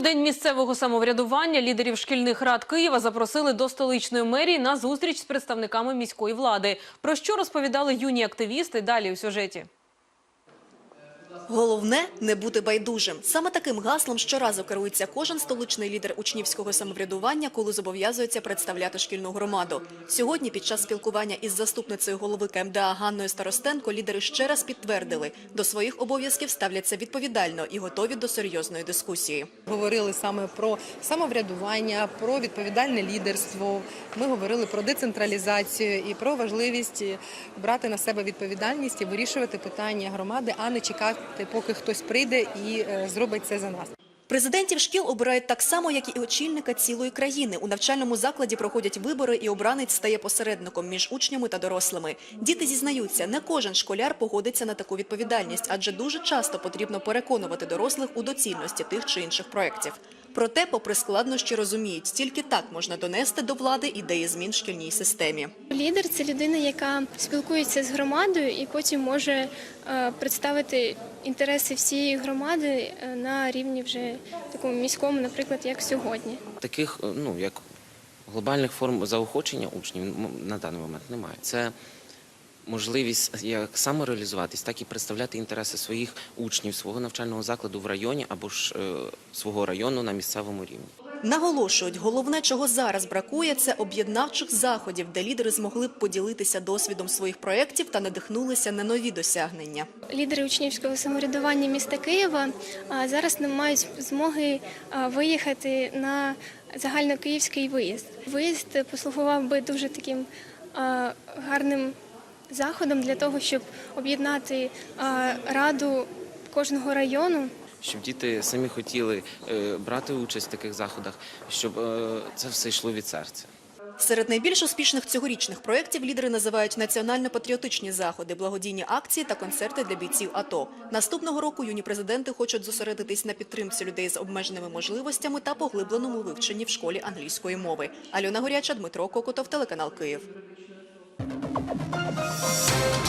День місцевого самоврядування лідерів шкільних рад Києва запросили до столичної мерії на зустріч з представниками міської влади. Про що розповідали юні активісти далі у сюжеті. Головне – не бути байдужим. Саме таким гаслом щоразу керується кожен столичний лідер учнівського самоврядування, коли зобов'язується представляти шкільну громаду. Сьогодні під час спілкування із заступницею голови КМДА Ганною Старостенко лідери ще раз підтвердили – до своїх обов'язків ставляться відповідально і готові до серйозної дискусії. Говорили саме про самоврядування, про відповідальне лідерство. Ми говорили про децентралізацію і про важливість брати на себе відповідальність і вирішувати питання громади, а не чекати, поки хтось прийде і е, зробить це за нас. Президентів шкіл обирають так само, як і очільника цілої країни. У навчальному закладі проходять вибори, і обранець стає посередником між учнями та дорослими. Діти зізнаються, не кожен школяр погодиться на таку відповідальність, адже дуже часто потрібно переконувати дорослих у доцільності тих чи інших проєктів. Проте, попри складнощі, розуміють, тільки так можна донести до влади ідеї змін в шкільній системі. Лідер це людина, яка спілкується з громадою і потім може е, представити інтереси всієї громади е, на рівні вже такому міському, наприклад, як сьогодні. Таких, е, ну як глобальних форм заохочення учнів на даний момент немає. Це можливість як самореалізуватись, так і представляти інтереси своїх учнів, свого навчального закладу в районі або ж е, свого району на місцевому рівні. Наголошують, головне, чого зараз бракує, це об'єднавчих заходів, де лідери змогли б поділитися досвідом своїх проєктів та надихнулися на нові досягнення. Лідери учнівського самоврядування міста Києва зараз не мають змоги виїхати на загальнокиївський виїзд. Виїзд послугував би дуже таким гарним заходом для того, щоб об'єднати раду кожного району. Щоб діти самі хотіли е, брати участь в таких заходах, щоб е, це все йшло від серця. Серед найбільш успішних цьогорічних проєктів лідери називають національно-патріотичні заходи, благодійні акції та концерти для бійців АТО. Наступного року юні президенти хочуть зосередитись на підтримці людей з обмеженими можливостями та поглибленому вивченні в школі англійської мови. Альона Горяча, Дмитро Кокотов, телеканал Київ. Música